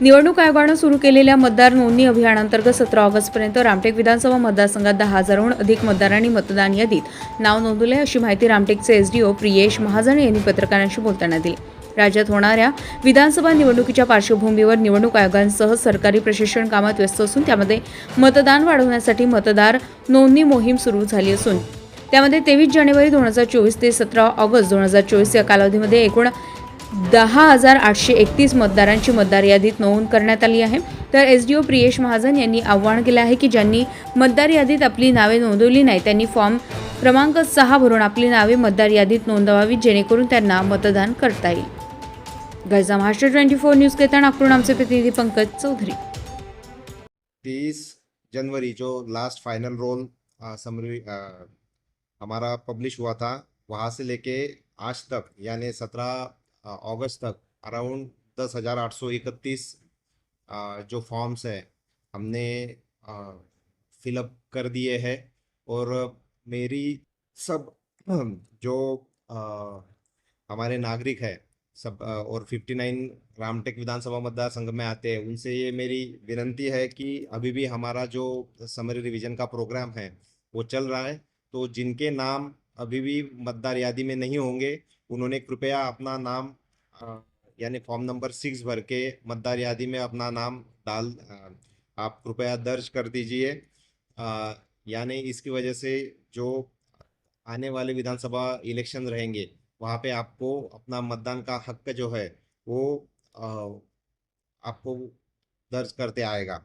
निवडणूक आयोगानं सुरू केलेल्या मतदार नोंदणी अभियानांतर्गत सतरा ऑगस्टपर्यंत रामटेक विधानसभा मतदारसंघात दहा हजारहून अधिक मतदारांनी मतदान यादीत नाव नोंदवले अशी माहिती रामटेकचे एसडीओ प्रियेश महाजन यांनी पत्रकारांशी बोलताना दिली. राज्यात होणाऱ्या विधानसभा निवडणुकीच्या पार्श्वभूमीवर निवडणूक आयोगांसह सरकारी प्रशिक्षण कामात व्यस्त असून त्यामध्ये मतदान वाढवण्यासाठी मतदार नोंदणी मोहीम सुरू झाली असून त्यामध्ये तेवीस जानेवारी दोन हजार चोवीस ते सतरा ऑगस्ट दोन हजार चोवीस या कालावधीमध्ये एकूण दहा हजार आठशे एकतीस मतदारांची मतदार यादीत नोंद करण्यात आली आहे. तर S D O Priyesh Mahajan यांनी आवाहन केलं आहे की ज्यांनी मतदार यादीत आपली नावे नोंदवली नाही त्यांनी फॉर्म क्रमांक सहा भरून आपली नावे मतदार यादीत नोंदवावी जेणेकरून त्यांना मतदान करता येईल. गरजा महाराष्ट्र ट्वेंटी फोर न्यूज केता नागपूर आमचे प्रतिनिधी पंकज चौधरी. तीस जनवरी जो लास्ट फाइनल रोल समरी हमारा पब्लिश हुआ था वहाँ से लेके आज तक यानी सत्रह अगस्त तक अराउंड दस हज़ार आठ सौ इकतीस जो फॉर्म्स है हमने फिलअप कर दिए हैं। और मेरी सब जो अ, हमारे नागरिक है सब और 59 रामटेक विधानसभा मतदार संघ में आते हैं उनसे ये मेरी विनंती है कि अभी भी हमारा जो समरी रिवीजन का प्रोग्राम है वो चल रहा है। तो जिनके नाम अभी भी मतदार यादी में नहीं होंगे। उन्होंने कृपया अपना नाम यानी फॉर्म नंबर सिक्स भर के मतदार यादी में अपना नाम डाल आप कृपया दर्ज कर दीजिए। यानी इसकी वजह से जो आने वाले विधानसभा इलेक्शन रहेंगे, वहाँ पे आपको अपना मतदान का हक जो है, वो आपको दर्ज करते आएगा।